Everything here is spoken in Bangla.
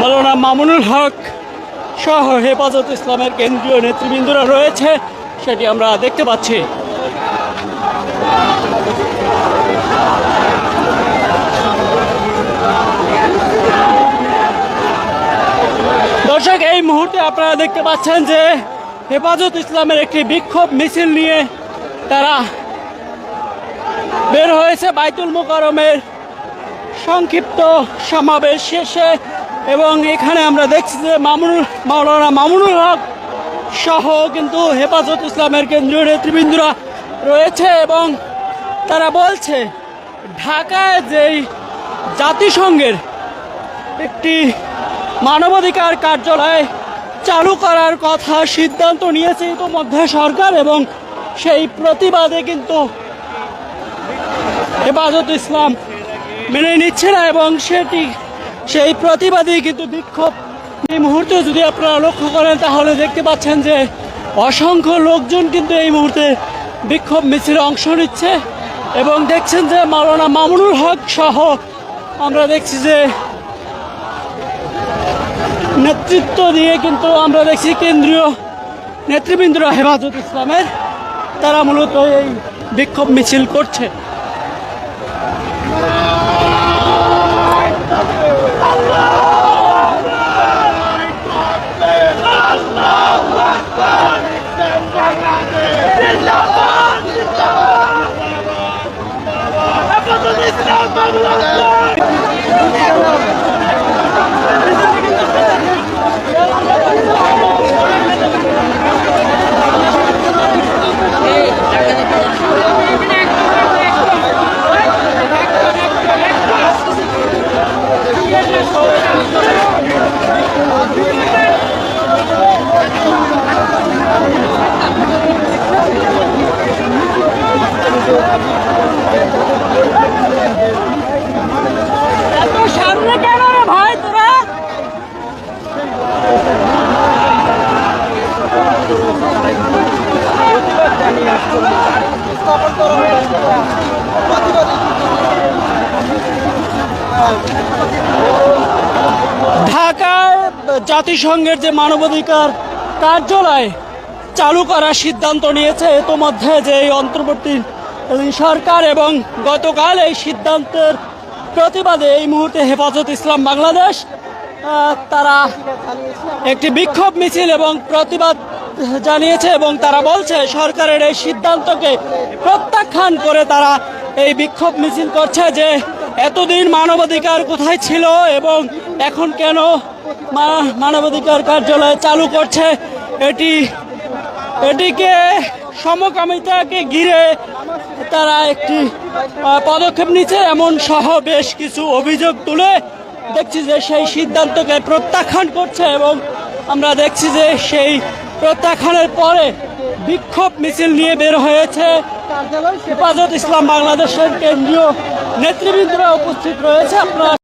মৌলানা মামুনুল হক সহ হেফাজত ইসলামের কেন্দ্রীয় নেতৃবৃন্দরা রয়েছে সেটি আমরা দেখতে পাচ্ছি দর্শক এই মুহূর্তে আপনারা দেখতে পাচ্ছেন যে হেফাজত ইসলামের একটি বিক্ষোভ মিছিল নিয়ে তারা বের হয়েছে বাইতুল মোকারমের সংক্ষিপ্ত সমাবেশ শেষে এবং এখানে আমরা দেখছি যে মামুনুল মাওলানা মামুনুল হক সহ কিন্তু হেফাজত ইসলামের কেন্দ্রীয় নেতৃবৃন্দরা রয়েছে এবং তারা বলছে, ঢাকায় যেই জাতিসংঘের একটি মানবাধিকার কার্যালয় চালু করার কথা সিদ্ধান্ত নিয়েছে ইতোমধ্যে সরকার এবং সেই প্রতিবাদে কিন্তু হেফাজত ইসলাম মেনে নিচ্ছে না এবং সেটি, সেই প্রতিবাদী কিন্তু বিক্ষোভ এই মুহূর্তে যদি আপনারা লক্ষ্য করেন তাহলে দেখতে পাচ্ছেন যে অসংখ্য লোকজন কিন্তু এই মুহূর্তে বিক্ষোভ মিছিলে অংশ নিচ্ছে এবং দেখছেন যে মাওলানা মামুনুল হক সহ আমরা দেখছি যে নেতৃত্ব দিয়ে কিন্তু আমরা দেখছি কেন্দ্রীয় নেতৃবৃন্দরা হেফাজত ইসলামের, তারা মূলত এই বিক্ষোভ মিছিল করছে। এত ঢাকায় জাতিসংঘের যে মানবাধিকার কার্যালয় চালু করার সিদ্ধান্ত নিয়েছে। ইতোমধ্যে যে এই অন্তর্বর্তী সরকার এবং গতকাল এই সিদ্ধান্তের প্রতিবাদে এই মুহূর্তে হেফাজত ইসলাম বাংলাদেশ তারা একটি বিক্ষোভ মিছিল এবং প্রতিবাদ জানিয়েছে এবং তারা বলছে, সরকারের এই সিদ্ধান্তকে প্রত্যাখ্যান করে তারা এই বিক্ষোভ মিছিল করছে যে এতদিন মানবাধিকার কোথায় ছিল এবং এখন কেন মানবাধিকার কার্যালয় চালু করছে? এটি, এটিকে সমকামিতাকে ঘিরে তারা একটি পদক্ষেপ নিচ্ছে। এমন সহ বেশ কিছু অভিযোগ তুলে দেখছি যে সেই সিদ্ধান্তকে প্রত্যাখ্যান করছে এবং আমরা দেখছি যে সেই প্রত্যাখ্যানের পরে বিক্ষোভ মিছিল নিয়ে বের হয়েছে। হেফাজত ইসলাম বাংলাদেশের কেন্দ্রীয় নেতৃবৃন্দরা উপস্থিত রয়েছে। আপনারা